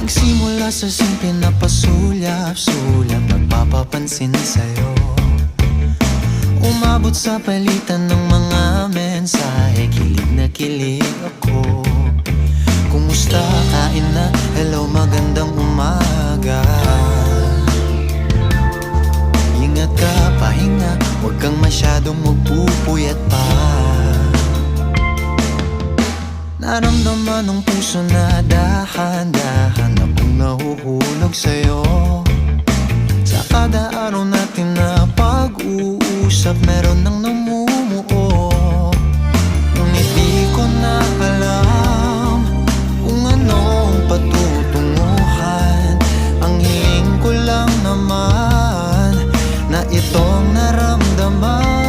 Nagsimula sa simple na pasulyap-sulyap Nagpapapansin sa'yo Umabot sa palitan ng mga mensahe Kilig na kilig ako Kumusta? Kain na? Hello, magandang umaga Ingat ka, pahinga Huwag kang masyadong magpupuyat pa Naramdaman ng puso na dahan nahuhulog sa'yo. Sa kada araw natin na pag-uusap Meron ng namumuo. Ngunit di ko na alam Kung anong patutunguhan. Ang hiling ko lang naman Na itong naramdaman.